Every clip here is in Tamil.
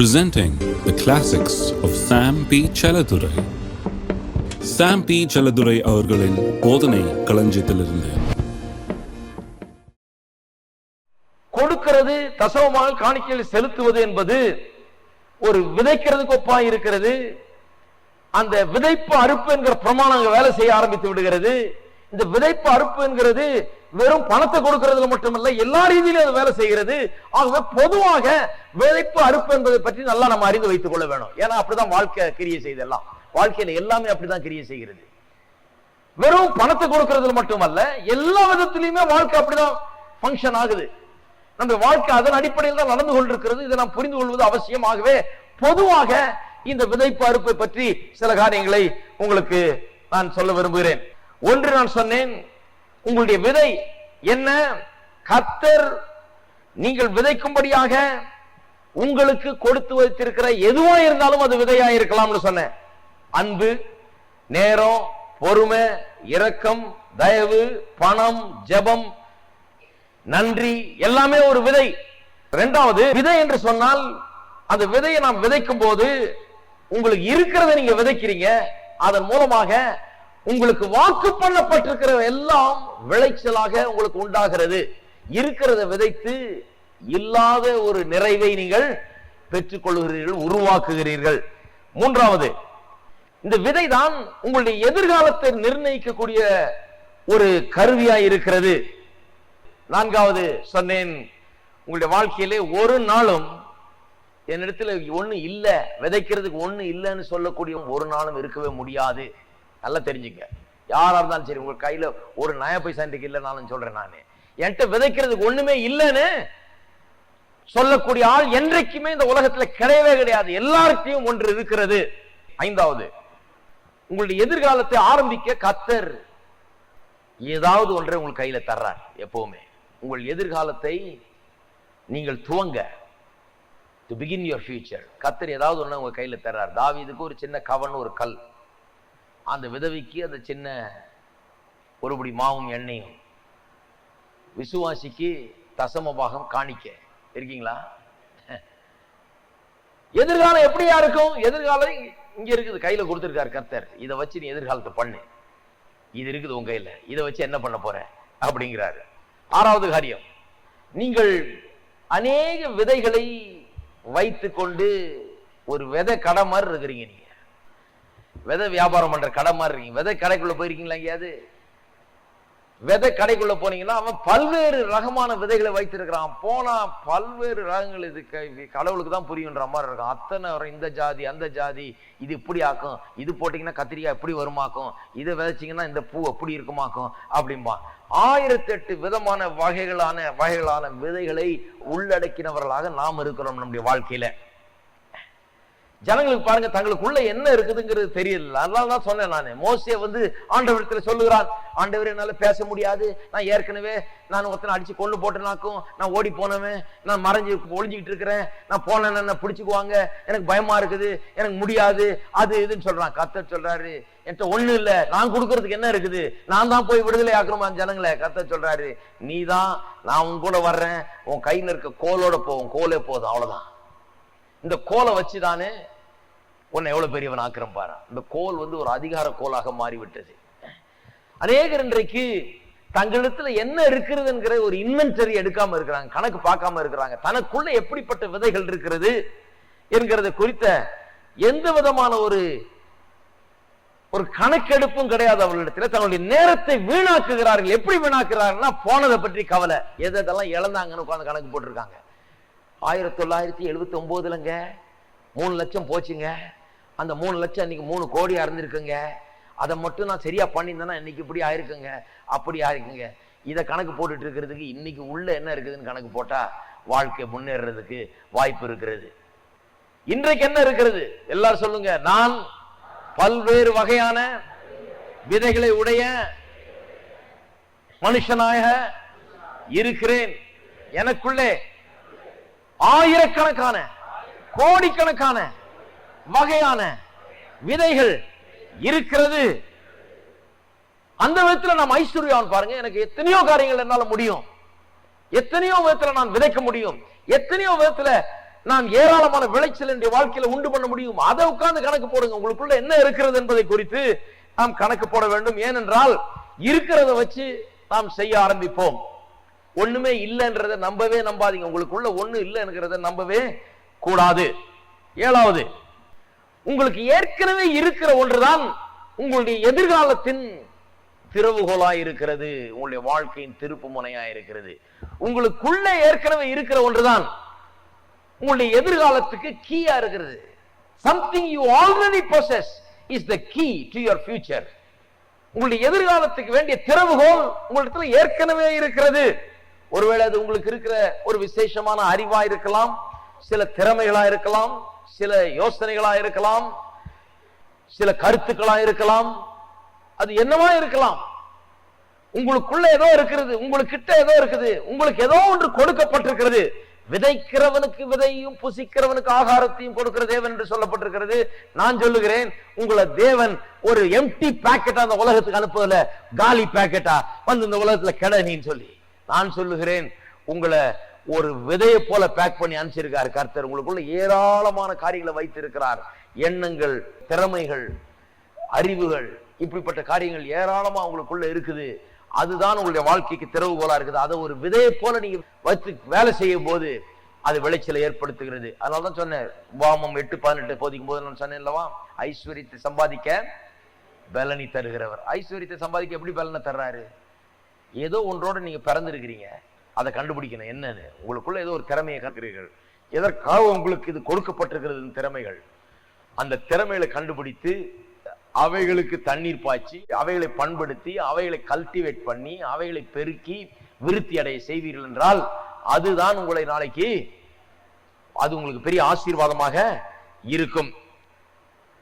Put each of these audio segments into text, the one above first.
presenting the classics of Sam P. Chaladurai. Sam P Chelladurai அவர்களின் போதனை களஞ்சியத்திலிருந்து கொடுக்கிறது தசவமாக காணிக்கையில் செலுத்துவது என்பது ஒரு விதைக்கிறது ஒப்பாய் இருக்கிறது அந்த விதைப்பு அறுப்பு என்கிற பிரமாணங்கள் வேலை செய்ய ஆரம்பித்து விடுகிறது இந்த விதைப்பு அறுப்பு என்கிறது வெறும் பணத்தை கொடுக்கறதுல மட்டுமல்ல எல்லா ரீதியிலும் அது வேலை செய்கிறது. ஆகவே பொதுவாக விதைப்பு அறுப்பு என்பதை பற்றி நல்லா நம்ம அறிந்து வைத்துக் கொள்ள வேணும். ஏன்னா அப்படிதான் வாழ்க்கை கிரியை செய்தெல்லாம் வாழ்க்கையில எல்லாமே அப்படிதான் கிரியை செய்கிறது. வெறும் பணத்தை கொடுக்கறதுல மட்டுமல்ல எல்லா விதத்திலையுமே வாழ்க்கை அப்படிதான் ஃபங்க்ஷன் ஆகுது. நம்ம வாழ்க்கை அதன் அடிப்படையில் தான் நடந்து கொண்டிருக்கிறது. இதை நாம் புரிந்து கொள்வது அவசியமாகவே பொதுவாக இந்த விதைப்பு அறுப்பை பற்றி சில காரியங்களை உங்களுக்கு நான் சொல்ல விரும்புகிறேன். ஒன்று நான் சொன்னேன் உங்களுடைய விதை என்ன? கத்தர் நீங்கள் விதைக்கும்படியாக உங்களுக்கு கொடுத்து வைத்திருக்கிற எதுவா இருந்தாலும் அது விதையா இருக்கலாம்னு சொன்னேன். அன்பு நேரம் பொறுமை இரக்கம் தயவு பணம் ஜெபம் நன்றி எல்லாமே ஒரு விதை. இரண்டாவது விதை என்று சொன்னால் அந்த விதையை நாம் விதைக்கும் போது உங்களுக்கு இருக்கிறத நீங்க விதைக்கிறீங்க அதன் மூலமாக உங்களுக்கு வாக்கு பண்ணப்பட்டிருக்கிற எல்லாம் விளைச்சலாக உங்களுக்கு உண்டாகிறது. இருக்கிறத விதைத்து இல்லாத ஒரு நிறைவை நீங்கள் பெற்றுக் கொள்கிறீர்கள் உருவாக்குகிறீர்கள். மூன்றாவது இந்த விதை தான் உங்களுடைய எதிர்காலத்தை நிர்ணயிக்கக்கூடிய ஒரு கருவியாய் இருக்கிறது. நான்காவது சொன்னேன் உங்களுடைய வாழ்க்கையிலே ஒரு நாளும் என்னிடத்துல ஒண்ணு இல்லை விதைக்கிறதுக்கு ஒண்ணு இல்லைன்னு சொல்லக்கூடிய ஒரு நாளும் இருக்கவே முடியாது. நல்லா தெரிஞ்சுங்க. யாரா இருந்தாலும் சரி உங்க கையில ஒரு நய பைசா இன்றைக்கு இல்லைனாலும் சொல்றேன் நானு. என்கிட்ட விதைக்கிறதுக்கு ஒண்ணுமே இல்லைன்னு சொல்லக்கூடிய ஆள் என்றைக்குமே இந்த உலகத்துல கிடையவே கிடையாது. எல்லாருக்கையும் ஒன்று இருக்கிறது. ஐந்தாவது உங்களுடைய எதிர்காலத்தை ஆரம்பிக்க கத்தர் ஏதாவது ஒன்றை உங்கள் கையில தர்றார் எப்பவுமே. உங்கள் எதிர்காலத்தை நீங்கள் துவங்க. டு பிகின் யுவர் ஃபியூச்சர் கத்தர் ஏதாவது ஒன்று உங்க கையில தர்றார். தாவீதுக்கு ஒரு சின்ன கவன் ஒரு கல். அந்த விதவிக்கு அந்த சின்ன ஒருபடி மாவும் எண்ணெயும். விசுவாசிக்கு தசம பாகம் காணிக்க. இருக்கீங்களா? எதிர்காலம் எப்படியா இருக்கும்? எதிர்காலம் இங்க இருக்குது. கையில கொடுத்திருக்காரு கர்த்தர். இதை வச்சு நீ எதிர்காலத்தை பண்ணு. இது இருக்குது உங்க கையில. இதை வச்சு என்ன பண்ண போற? அப்படிங்கிறாரு. ஆறாவது காரியம். நீங்கள் அநேக விதைகளை வைத்து கொண்டு ஒரு விதை கடை மாதிரி இருக்கிறீங்க நீங்க. விதை வியாபாரம் பண்ற கடை மாதிரி இருக்கீங்க. விதை கடைக்குள்ள போயிருக்கீங்களா எங்கேயாவது? விதை கடைக்குள்ள போனீங்கன்னா அவன் பல்வேறு ரகமான விதைகளை வைத்திருக்கிறான். போனா பல்வேறு ரகங்கள் இது கடவுளுக்கு தான் புரியுன்ற மாதிரி இருக்கும். அத்தனை வரும். இந்த ஜாதி அந்த ஜாதி இது இப்படி ஆக்கும். இது போட்டீங்கன்னா கத்திரிக்காய் இப்படி வருமாக்கும். இதை விதைச்சீங்கன்னா இந்த பூ அப்படி இருக்குமாக்கும் அப்படிம்பா ஆயிரத்தெட்டு விதமான வகைகளான வகைகளான விதைகளை உள்ளடக்கினவர்களாக நாம் இருக்கிறோம் நம்முடைய வாழ்க்கையில. ஜனங்களுக்கு பாருங்க தங்களுக்குள்ள என்ன இருக்குதுங்கிறது தெரியல. அதனால தான் சொன்னேன் நான். மோசிய வந்து ஆண்டவரத்தில் சொல்லுகிறான் ஆண்டவர் என்னால் பேச முடியாது. நான் ஏற்கனவே நான் ஒருத்தனை அடிச்சு கொண்டு போட்டனாக்கும் நான் ஓடி போனவன் நான் மறைஞ்சு ஒழிஞ்சிக்கிட்டு இருக்கிறேன். நான் போனேன் என்ன பிடிச்சிக்குவாங்க. எனக்கு பயமா இருக்குது. எனக்கு முடியாது. அது இதுன்னு சொல்றான். கத்த சொல்றாரு என்கிட்ட ஒண்ணு இல்லை. நான் கொடுக்கறதுக்கு என்ன இருக்குது? நான் தான் போய் விடுதலை ஆக்குறோமா ஜனங்களை? கத்த சொல்றாரு நீ தான் நான் உன் கூட வர்றேன். உன் கையில் இருக்க கோலோட போவோம் கோலே போதும். அவ்வளவுதான். இந்த கோலை வச்சுதானே உன்னை எவ்வளவு பெரியவன் ஆக்கிரம் பாரு. இந்த கோல் வந்து ஒரு அதிகார கோலாக மாறிவிட்டது. அநேகர் இன்றைக்கு தங்களிடத்துல என்ன இருக்கிறதுங்கிற ஒரு இன்வென்டரி எடுக்காம இருக்கிறாங்க கணக்கு பார்க்காம இருக்கிறாங்க. தனக்குள்ள எப்படிப்பட்ட விதைகள் இருக்கிறது என்கிறத குறித்த எந்த விதமான ஒரு ஒரு கணக்கெடுப்பும் கிடையாது அவர்களிடத்துல. தன்னுடைய நேரத்தை வீணாக்குகிறார்கள். எப்படி வீணாக்குறாங்கன்னா போனதை பற்றி கவலை. எதெல்லாம் இழந்தாங்கன்னு உட்கார்ந்து கணக்கு போட்டிருக்காங்க. ஆயிரத்தி தொள்ளாயிரத்தி எழுபத்தி ஒன்பதுலங்க மூணு லட்சம் போச்சுங்க. அந்த மூணு லட்சம் இன்னைக்கு மூணு கோடி இருந்திருக்குங்க அதை மட்டும் நான் சரியா பண்ணியிருந்தேன்னா இன்னைக்கு இப்படி ஆயிருக்குங்க. அப்படி ஆயிருக்குங்க. இதை கணக்கு போட்டுட்டு இருக்கிறதுக்கு இன்னைக்கு உள்ள என்ன இருக்குதுன்னு கணக்கு போட்டா வாழ்க்கை முன்னேறதுக்கு வாய்ப்பு இருக்கிறது. இன்றைக்கு என்ன இருக்கிறது? எல்லாரும் சொல்லுங்க. நான் பல்வேறு வகையான விதைகளை உடைய மனுஷனாக இருக்கிறேன். எனக்குள்ளே ஆயிரக்கணக்கான கோடிக்கணக்கான வகையான விதைகள் இருக்கிறது. அந்த விதத்துல நாம் ஐஸ்வர்யான் பாருங்க எனக்கு எத்தனையோ காரியங்கள் என்னால முடியும். எத்தனையோ விதத்துல நான் விதைக்க முடியும். எத்தனையோ விதத்துல நாம் ஏராளமான விளைச்சல் என்னுடைய வாழ்க்கையில உண்டு பண்ண முடியும். அதை உட்கார்ந்து கணக்கு போடுங்க உங்களுக்குள்ள என்ன இருக்கிறது என்பதை குறித்து நாம் கணக்கு போட வேண்டும். ஏனென்றால் இருக்கிறத வச்சு நாம் செய்ய ஆரம்பிப்போம். ஒண்ணுமே இல்லைன்றதை நம்பவே நம்பாதீங்க. உங்களுக்குள்ள ஒண்ணு இல்லைங்கிறத நம்பவே கூடாது. ஏழாவது உங்களுக்கு ஏற்கனவே இருக்கிற ஒன்றுதான் உங்களுடைய எதிர்காலத்தின் திறவுகோலா இருக்கிறது உங்களுடைய வாழ்க்கையின் திருப்பு முனையா இருக்கிறது உங்களுக்குள்ள ஏற்கனவே இருக்கிற ஒன்றுதான் உங்களுடைய எதிர்காலத்துக்கு கீயா இருக்கிறது. Something you already possess is the key to your future உங்களுடைய எதிர்காலத்துக்கு வேண்டிய திறவுகோல் உங்களிடத்துல ஏற்கனவே இருக்கிறது. ஒருவேளை அது உங்களுக்கு இருக்கிற ஒரு விசேஷமான அறிவா இருக்கலாம் சில திறமைகளா இருக்கலாம் சில யோசனைகளா இருக்கலாம் சில கருத்துக்களா இருக்கலாம் அது என்னவா இருக்கலாம். உங்களுக்குள்ள ஏதோ இருக்கிறது உங்களுக்கிட்ட ஏதோ இருக்குது உங்களுக்கு ஏதோ ஒன்று கொடுக்கப்பட்டிருக்கிறது. விதைக்கிறவனுக்கு விதையும் புசிக்கிறவனுக்கு ஆகாரத்தையும் கொடுக்கிற தேவன் என்று சொல்லப்பட்டிருக்கிறது. நான் சொல்லுகிறேன் உங்களை தேவன் ஒரு எம்டி பாக்கெட்டா அந்த உலகத்துக்கு அனுப்புவதில்ல காலி பாக்கெட்டா வந்து இந்த உலகத்துல கெடனின்னு சொல்லி. நான் சொல்லுகிறேன் உங்களை ஒரு விதையை போல பேக் பண்ணி அனுப்பிச்சிருக்கார் கர்த்தர். உங்களுக்குள்ள ஏராளமான காரியங்களை வைத்திருக்கிறார். எண்ணங்கள் திறமைகள் அறிவுகள் இப்படிப்பட்ட காரியங்கள் ஏராளமா உங்களுக்குள்ள இருக்குது. அதுதான் உங்களுடைய வாழ்க்கைக்கு திறவு திறவுகோலா இருக்குது. அதை ஒரு விதையை போல நீங்க வைத்து வேலை செய்யும் போது அது விளைச்சலை ஏற்படுத்துகிறது. அதனால தான் சொன்னேன் வாமம் எட்டு பதினெட்டு போதிக்கும் போது நான் சொன்னேன் இல்லவா? ஐஸ்வர்யத்தை சம்பாதிக்க பலனி தருகிறவர். ஐஸ்வர்யத்தை சம்பாதிக்க எப்படி பலனை தர்றாரு? ஏதோ ஒன்றோட நீங்க பிறந்திருக்கிறீங்க. அதை கண்டுபிடிக்கணும். என்னன்னு? உங்களுக்குள்ள ஏதோ ஒரு திறமையை கற்கிறீர்கள் எதற்காக உங்களுக்கு இது கொடுக்கப்பட்டிருக்கிறது திறமைகள்? அந்த திறமைகளை கண்டுபிடித்து அவைகளுக்கு தண்ணீர் பாய்ச்சி அவைகளை பண்படுத்தி அவைகளை கல்டிவேட் பண்ணி அவைகளை பெருக்கி விருத்தி அடைய செய்வீர்கள் என்றால் அதுதான் உங்களை நாளைக்கு அது உங்களுக்கு பெரிய ஆசீர்வாதமாக இருக்கும்.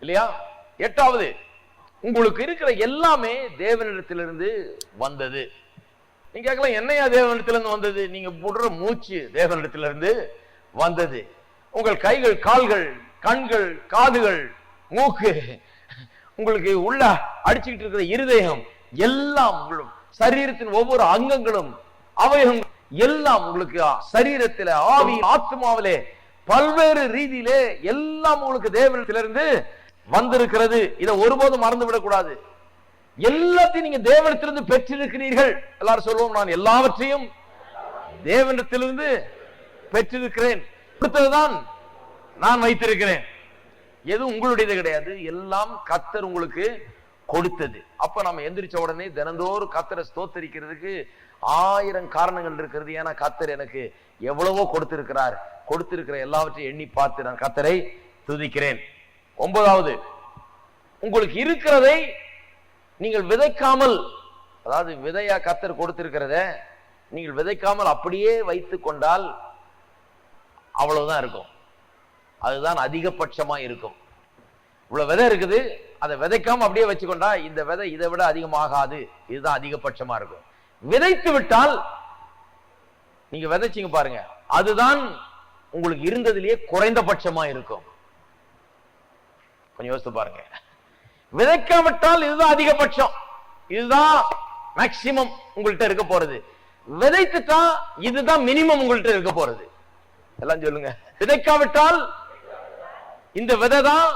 இல்லையா? எட்டாவது உங்களுக்கு இருக்கிற எல்லாமே தேவனிடத்திலிருந்து வந்தது. நீங்க கேட்கலாம் என்னையா தேவனிடத்திலிருந்து வந்தது? நீங்க போடுற மூச்சு தேவனிடத்திலிருந்து வந்தது. உங்கள் கைகள் கால்கள் கண்கள் காதுகள் மூக்கு உங்களுக்கு உள்ள அடிச்சுக்கிட்டு இருக்கிற இருதயம் எல்லாம் உங்களும் சரீரத்தின் ஒவ்வொரு அங்கங்களும் அவயம் எல்லாம் உங்களுக்கு சரீரத்தில ஆவி ஆத்மாவிலே பல்வேறு ரீதியிலே எல்லாம் உங்களுக்கு தேவனிடத்திலிருந்து வந்திருக்கிறது. இதை ஒருபோதும் மறந்து விடக்கூடாது எல்லாத்தையும் நீங்க தேவனத்திலிருந்து பெற்றிருக்கிறீர்கள். எல்லாரும் சொல்லுவோம் நான் எல்லாவற்றையும் தேவனத்திலிருந்து பெற்றிருக்கிறேன். கொடுத்ததுதான் நான் வைத்திருக்கிறேன். எதுவும் உங்களுடையது கிடையாது எல்லாம் கத்தர் உங்களுக்கு கொடுத்தது. அப்ப நம்ம எந்திரிச்ச உடனே தினந்தோறும் கத்தரை ஸ்தோத்தரிக்கிறதுக்கு ஆயிரம் காரணங்கள் இருக்கிறது. ஏன்னா கத்தர் எனக்கு எவ்வளவோ கொடுத்திருக்கிறார். கொடுத்திருக்கிற எல்லாவற்றையும் எண்ணி பார்த்து நான் கத்தரை துதிக்கிறேன். ஒன்பதாவது உங்களுக்கு இருக்கிறதை நீங்கள் விதைக்காமல் அதாவது விதையா கத்தர் கொடுத்திருக்கிறத நீங்கள் விதைக்காமல் அப்படியே வைத்து கொண்டால் அவ்வளவுதான் இருக்கும். அதுதான் அதிகபட்சமா இருக்கும். இவ்வளவு விதை இருக்குது அதை விதைக்காம அப்படியே வச்சுக்கொண்டா இந்த விதை இதை விட அதிகமாகாது. இதுதான் அதிகபட்சமா இருக்கும். விதைத்து விட்டால் நீங்க விதைச்சீங்க பாருங்க அதுதான் உங்களுக்கு இருந்ததிலேயே குறைந்தபட்சமா இருக்கும். கொஞ்சம் யோசித்து பாருங்க. விதைக்காவிட்டால் இதுதான் அதிகபட்சம். இதுதான் மேக்சிமம் உங்கள்கிட்ட இருக்க போறது. விதைத்துட்டா இதுதான் மினிமம் உங்கள்கிட்ட இருக்க போறது. எல்லாம் சொல்லுங்க. விதைக்காவிட்டால் இந்த விதை தான்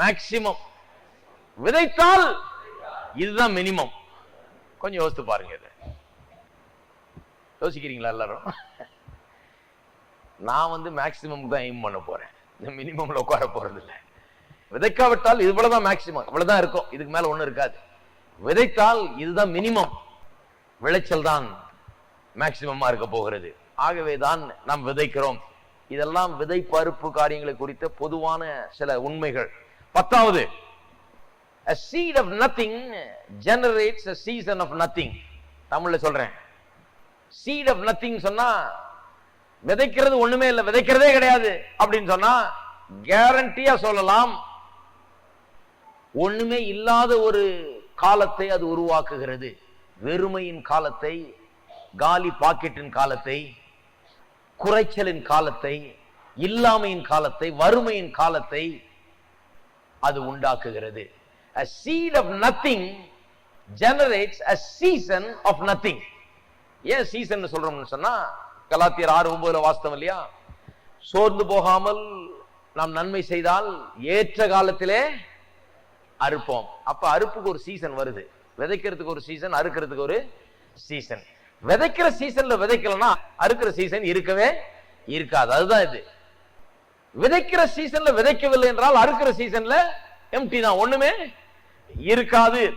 மேக்சிமம் விதைத்தால் இதுதான் மினிமம் கொஞ்சம் யோசித்து பாருங்க இதை. யோசிக்கிறீங்களா எல்லாரும்? நான் வந்து மேக்சிமம் தான் எய்ம் பண்ண போறேன். இந்த மினிமம்ல உட்கார போறது இல்லை விதைக்காவிட்டால் இவ்வளவுதான் மேக்சிமம் இவ்வளவுதான் இருக்கும். இதுக்கு மேல ஒண்ணும் இருக்காது. விதைத்தால் இதுதான் மினிமம் விளைச்சல் தான் மேக்சிமமா இருக்க போகிறது. ஆகவே தான் நாம் விதைக்கிறோம். இதெல்லாம் விதை பருப்பு காரியங்களை குறித்த பொதுவான சில உண்மைகள். பத்தாவது a seed of nothing generates a season of nothing. தமிழ்ல சொல்றேன். seed of nothing சொன்னா விதைக்கிறது ஒண்ணுமே இல்லை விதைக்கிறதே கிடையாது அப்படின்னு சொன்னா கேரண்டியா சொல்லலாம். ஒண்ணுமே இல்லாத ஒரு காலத்தை அது உருவாக்குகிறது. வெறுமையின் காலத்தை காலி பாக்கெட்டின் காலத்தை குறைச்சலின் காலத்தை இல்லாமையின் காலத்தை வறுமையின் காலத்தை அது உண்டாக்குகிறது. A seed of nothing generates a season of nothing. ஏன் சீசன் சொல்றோம்னு சொன்னா கலாத்தியர் ஆறு ஒன்பதுல வாஸ்தவம் இல்லையா? சோர்ந்து போகாமல் நாம் நன்மை செய்தால் ஏற்ற காலத்திலே அறுப்போம். அப்ப அறுப்புக்கு ஒரு சீசன் வருது. விதைக்கிறதுக்கு ஒரு சீசன் அறுக்கிறதுக்கு ஒரு சீசன் விதைக்கிற சீசன்ல விதைக்கலன்னா அறுக்கிற சீசன் இருக்கவே இருக்காது. அதுதான் இது. விதைக்கிற சீசன்ல விதைக்கவில்லை என்றால் அறுக்கிற சீசன்ல எம்டி தான். ஒண்ணுமே இருக்காது.